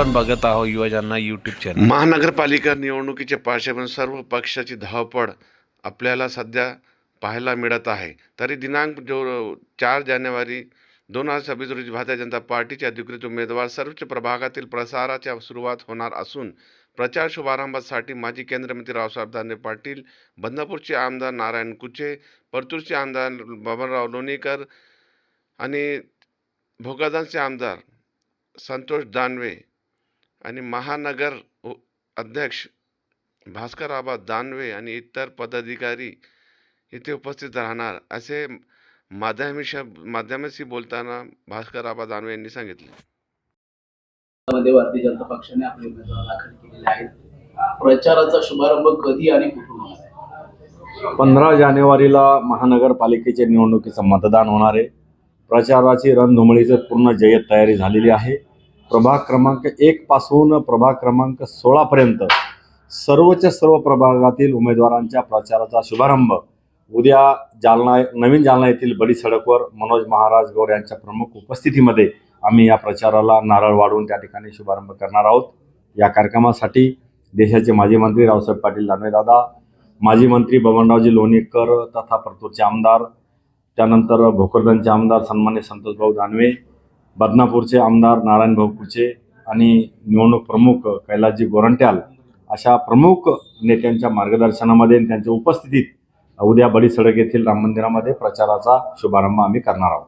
आपण बघत आहोत युवजना युट्यूब चॅनल महानगरपालिका निवडणुकीचे पार्श्वभूमीवर सर्व पक्षाची धावपळ आपल्याला सध्या पाहायला मिळत आहे. तरी दिनांक जो चार जानेवारी दोन हजार सव्वीस रोजी भारतीय जनता पार्टीचे अधिकृत उमेदवार सर्वोच्च प्रभागातील प्रसाराच्या सुरुवात होणार असून प्रचार शुभारंभासाठी माजी केंद्रीय मंत्री रावसाहेब दानवे पाटील बदनापूरचे आमदार नारायण कुचे परतूरचे आमदार बबनराव लोणीकर आणि भोगादानचे आमदार संतोष दानवे आणि महानगर अध्यक्ष भास्कर आबा दानवे आणि इतर पदाधिकारी इथे उपस्थित राहणार असे माध्यमिश माध्यमाशी बोलताना भास्कर आबा दानवे यांनी सांगितले. मध्ये भारतीय जनता पक्षाने आपले उमेदवार दाखल केलेले आहेत. प्रचाराचा शुभारंभ कधी आणि कुठून पंधरा जानेवारीला महानगरपालिकेच्या निवडणुकीचं मतदान होणार आहे. प्रचाराची रणधुमळीचं पूर्ण जय्यत तयारी झालेली आहे. प्रभाग क्रमांक एक पासून प्रभाग क्रमांक सोळापर्यंत सर्वच्या सर्व प्रभागातील उमेदवारांच्या प्रचाराचा शुभारंभ. उद्या जालना नवीन जालना येथील बडी सडकवर मनोज महाराज गौर यांच्या प्रमुख उपस्थितीमध्ये आम्ही या प्रचाराला नारळ वाढवून त्या ठिकाणी शुभारंभ करणार आहोत. या कार्यक्रमासाठी देशाचे माजी मंत्री रावसाहेब पाटील दानवेदादा माजी मंत्री बबनरावजी लोणीकर तथा परतूरचे आमदार त्यानंतर भोकरदनचे आमदार सन्मान्य संतोषभाऊ दानवे बदनापूरचे आमदार नारायण भाऊ कुचे आणि निवडणूक प्रमुख कैलासजी गोरंट्याल अशा प्रमुख नेत्यांच्या मार्गदर्शनामध्ये आणि त्यांच्या उपस्थितीत उद्या बडी सडक येथील राम मंदिरामध्ये प्रचाराचा शुभारंभ आम्ही करणार आहोत.